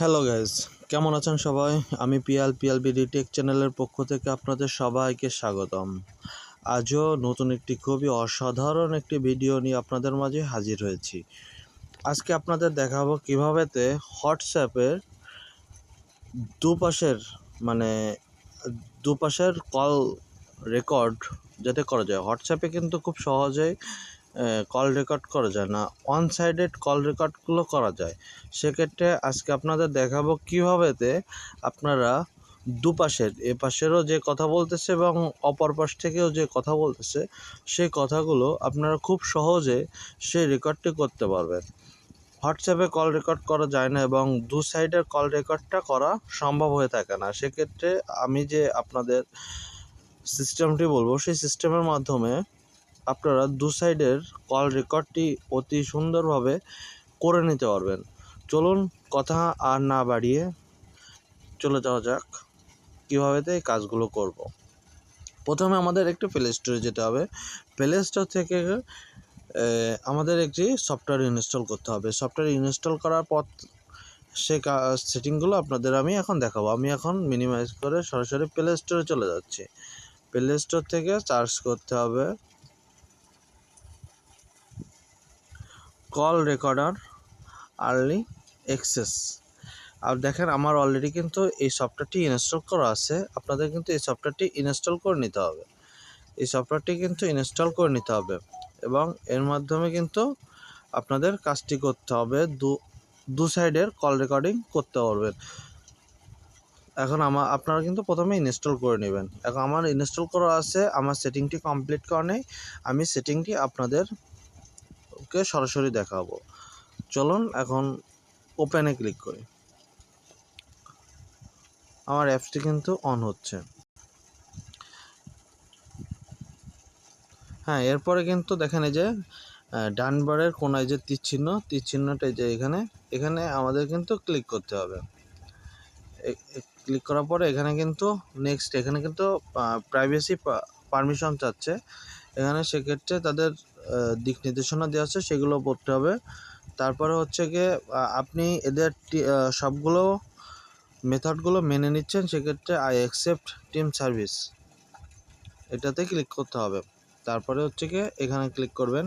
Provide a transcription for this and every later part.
Hello guys কেমন আছেন সবাই? আমি পিয়াল পিয়াল বিডি টেক চ্যানেলের পক্ষ থেকে আপনাদের সবাইকে স্বাগতম। আজও নতুন একটি খুবই অসাধারণ একটি ভিডিও নিয়ে আপনাদের মাঝে হাজির হয়েছি। আজকে আপনাদের দেখাবো কীভাবেতে হোয়াটসঅ্যাপের দুপাশের মানে দুপাশের কল রেকর্ড যাতে করা যায়। হোয়াটসঅ্যাপে কিন্তু খুব সহজেই কল রেকর্ড করা যায় না ওয়ান সাইডেড কল রেকর্ডগুলো করা যায়। সেক্ষেত্রে আজকে আপনাদের দেখাবো কীভাবেতে আপনারা দুপাশের এ পাশেরও যে কথা বলতেছে এবং অপর পাশ থেকেও যে কথা বলতেছে, সেই কথাগুলো আপনারা খুব সহজে সেই রেকর্ডটি করতে পারবেন। হোয়াটসঅ্যাপে কল রেকর্ড করা যায় না এবং দু সাইডের কল রেকর্ডটা করা সম্ভব হয়ে থাকে না। সেক্ষেত্রে আমি যে আপনাদের সিস্টেমটি বলব, সেই সিস্টেমের মাধ্যমে আপনারা দু সাইডের কল রেকর্ডটি অতি সুন্দরভাবে করে নিতে পারবেন। চলুন কথা আর না বাড়িয়ে চলে যাওয়া যাক, কীভাবে এই কাজগুলো করব। প্রথমে আমাদের একটি প্লে স্টোরে যেতে হবে। প্লে স্টোর থেকে আমাদের একটি সফটওয়্যার ইনস্টল করতে হবে। সফটওয়্যার ইনস্টল করার পর সে সেটিংগুলো আপনাদের আমি এখন দেখাবো। আমি এখন মিনিমাইজ করে সরাসরি প্লে স্টোরে চলে যাচ্ছি। প্লে স্টোর থেকে চার্জ করতে হবে। কল রেকর্ডার আর্লি অ্যাক্সেস আর দেখেন, আমার অলরেডি কিন্তু এই সফটওয়্যারটি ইনস্টল করা আছে। আপনাদের কিন্তু এই সফটওয়্যারটি ইনস্টল করে নিতে হবে। এই সফটওয়্যারটি কিন্তু ইনস্টল করে নিতে হবে। এবং এর মাধ্যমে কিন্তু আপনাদের কাজটি করতে হবে। দু দু সাইডের কল রেকর্ডিং করতে পারবেন এখন আমার আপনারা কিন্তু প্রথমে ইনস্টল করে নেবেন। এখন আমার ইনস্টল করা আছে, আমার সেটিংটি কমপ্লিট করা আমি সেটিংটি আপনাদের কে সরাসরি দেখাবো। চলুন এখন ওপেনে ক্লিক করি। আমার অ্যাপসটি কিন্তু অন হচ্ছে। হ্যাঁ এরপরে কিন্তু দেখেন এই যে ডানবারের কোনায় যে তীর চিহ্ন, তীর চিহ্নটা যে এখানে এখানে আমাদের কিন্তু ক্লিক করতে হবে। ক্লিক করার পরে এখানে কিন্তু নেক্সট এখানে কিন্তু প্রাইভেসি পারমিশন চাচ্ছে। এখানে সেক্ষেত্রে তাদের দিক নির্দেশনা দেওয়া আছে, সেগুলো পড়তে হবে। তারপরে হচ্ছে গিয়ে আপনি এদের সবগুলো মেথডগুলো মেনে নিচ্ছেন, সেক্ষেত্রে আই অ্যাকসেপ্ট টিম সার্ভিস এটাতে ক্লিক করতে হবে। তারপরে হচ্ছে গিয়ে, এখানে ক্লিক করবেন।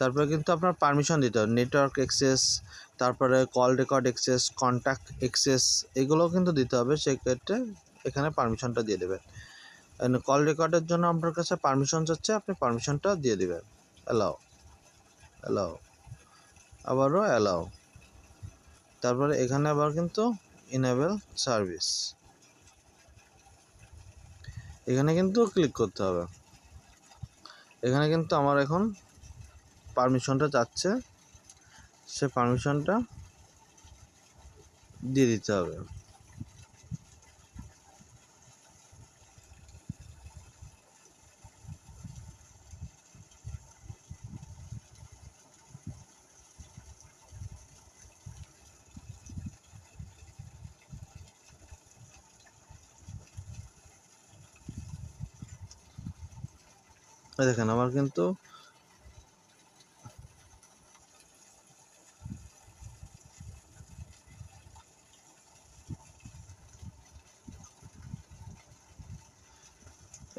তারপরে কিন্তু আপনার পারমিশন দিতে হবে। নেটওয়ার্ক অ্যাক্সেস তারপরে call record access contact access এগুলোও কিন্তু দিতে হবে। সেক্ষেত্রে এখানে পারমিশনটা দিয়ে দেবেন। কল রেকর্ডের জন্য আপনার কাছে পারমিশন চাচ্ছে আপনি পারমিশনটা দিয়ে দেবেন। অ্যালাও অ্যালাও আবারও অ্যালাও তারপরে এখানে আবার কিন্তু ইনেবল সার্ভিস এখানে কিন্তু ক্লিক করতে হবে। এখানে কিন্তু আমার এখন পারমিশনটা চাচ্ছে সে পারমিশনটা দিয়ে দিতে হবে। দেখেন, আমার কিন্তু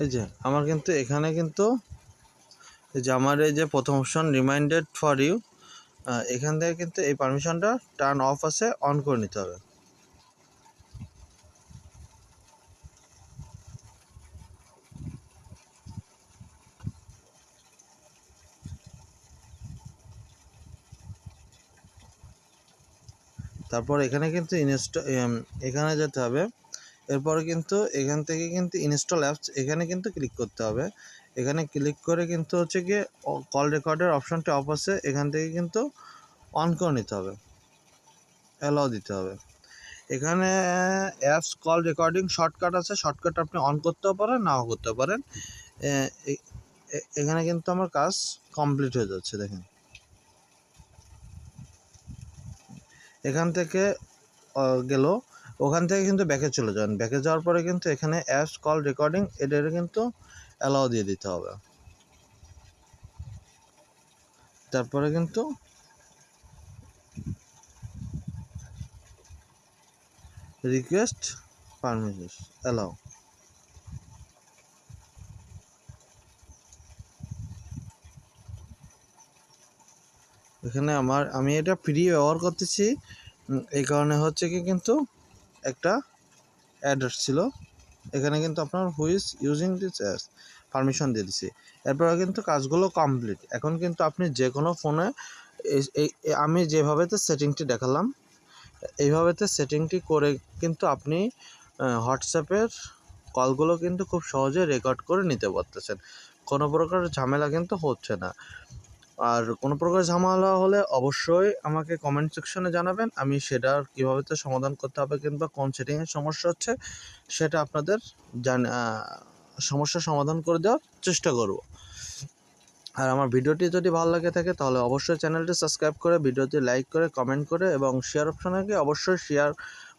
এই যে, আমার কিন্তু এখানে কিন্তু এই যে আমার এই যে প্রথম অপশন রিমাইন্ডেড ফর ইউ এখান থেকে কিন্তু এই পারমিশনটা টার্ন অফ আছে অন করে নিতে হবে। তারপর এখানে কিন্তু ইনস্টল এখানে যেতে হবে। এরপরে কিন্তু এখান থেকে কিন্তু ইনস্টল অ্যাপস এখানে কিন্তু ক্লিক করতে হবে। এখানে ক্লিক করে কিন্তু হচ্ছে গিয়ে কল রেকর্ডের অপশানটি অফ আছে। এখান থেকে কিন্তু অন করে নিতে হবে। অ্যালাও দিতে হবে। এখানে অ্যাপস কল রেকর্ডিং শর্টকাট আছে। শর্টকাট আপনি অন করতেও পারেন, নাও করতে পারেন। এখানে কিন্তু আমার কাজ কমপ্লিট হয়ে যাচ্ছে, দেখেন। এখান থেকে গেল। ওখান থেকে কিন্তু ব্যাকে চলে যান ব্যাকে যাওয়ার পরে কিন্তু এখানে অ্যাপস, কল রেকর্ডিং এটা কিন্তু অ্যালাও দিয়ে দিতে হবে। তারপরে কিন্তু রিকোয়েস্ট, পারমিশন, অ্যালাউ। এখানে আমার, আমি এটা ফ্রি ব্যবহার করতেছি। এই কারণে হচ্ছে কি কিন্তু একটা অ্যাড ছিল। এখানে কিন্তু আপনার who's using this as permission দিয়ে দিছি। এরপরে কিন্তু কাজগুলো কমপ্লিট এখন কিন্তু আপনি যে কোনো ফোনে আমি যেভাবেতে সেটিংটি দেখালাম, এইভাবেতে সেটিংটি করে কিন্তু আপনি হোয়াটসঅ্যাপের কলগুলো কিন্তু খুব সহজে রেকর্ড করে নিতে পারতেছেন। কোনো প্রকার ঝামেলা কিন্তু হচ্ছে না। আর কোনো প্রকার ঝামেলা হলে অবশ্যই আমাকে কমেন্ট সেকশনে জানাবেন। আমি সেটার কীভাবে তো সমাধান করতে হবে কিংবা কোন সেটিংয়ের সমস্যা হচ্ছে, সেটা আপনাদের সমস্যার সমাধান করে দেওয়ার চেষ্টা করব। আর আমার ভিডিওটি যদি ভালো লাগে থাকে, তাহলে অবশ্যই চ্যানেলটি সাবস্ক্রাইব করে, ভিডিওটি লাইক করে কমেন্ট করে এবং শেয়ার অপশনে গিয়ে অবশ্যই শেয়ার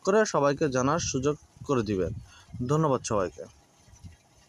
করে সবাইকে জানার সুযোগ করে দিবেন। ধন্যবাদ সবাইকে।